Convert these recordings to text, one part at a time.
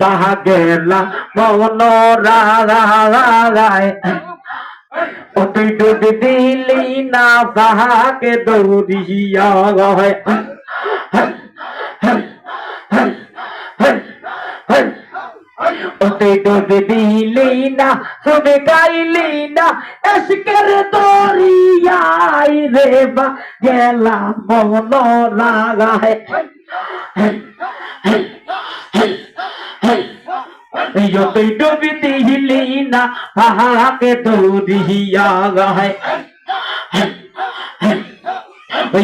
তাহা গেলা মন রাগায় ও তুই ডুবি দিলি না তাহাকে দৌড়িয়া গয় ও তুই ডুবি দিলি না, শুনে গাইলি না, এসকের দরিয়াই রে বা গেলা মন রাগায় যতই ডুবি দিলি না পাহাড়কে দৌড়িয়া গায়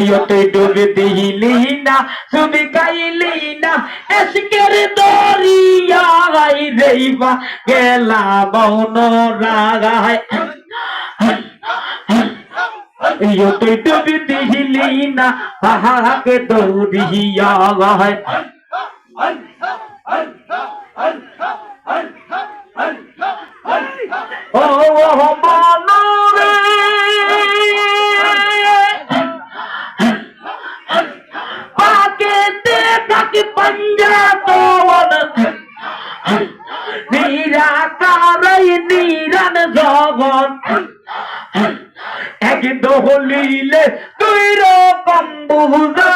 যতই ডুবি দিলি না শুনি গাইলি না এসকের দরিয়া গাই রেবা গেলা মৌন রাগায় যতই ডুবি দিলি না পাহাড়কে দৌড়িয়া গায় ও মানরে পাকেতে পাকে পঞ্জাতন নিরাকারই নিরান জগন এক দহলিলে তুই রকম বুঝা।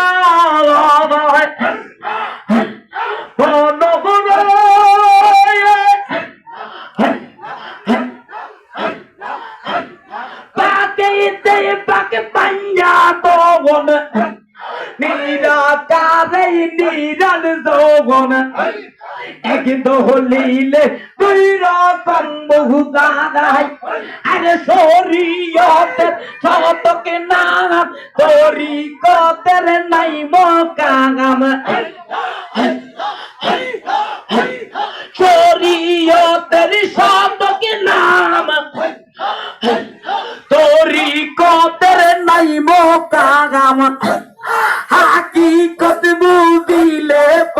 নিরাকারে নিরান যৌবন। এক দহলিলে দুই রকম বহু দাদাই আরে শরীয়তের শতকে নাম তরিকতের নাই মকাম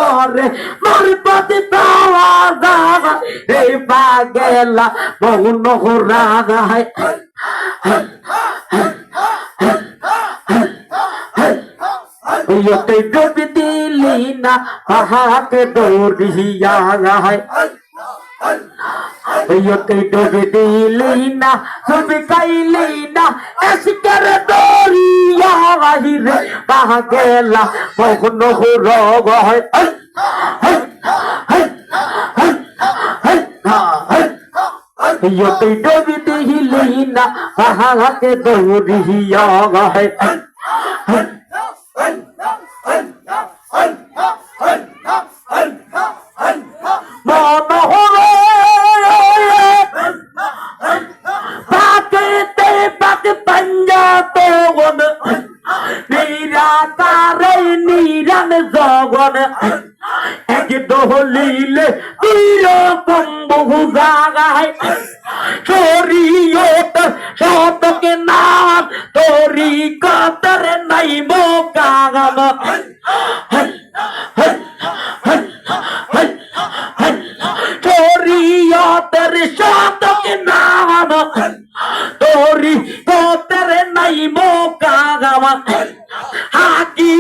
বুঝিলে পরে মোর পথে পাওয়া যাবা। রে পাগেলা বহু নহরা গায়। ইয়তে ডুবি দিলি না হাহাকে দৌড়িয়া গায়। ইয়তে ডুবি দিলি না তুমি কাইলি না, এসকের দরিয়া বাহিরে বাহা গেলা বহু নহরা গায় ইয়তে ডুবি না হাহাকে দৌড়িয়া গায় পাকেতে পাকে পিরানে জগন এক দহলিলে বীরকম বহু জাগায়। শরীয়ত শতকে নাম তরি কাতর নাই মোকাগম শরীয়তের শতকে নাম তরি কাতর নাই মোকাগম হাকি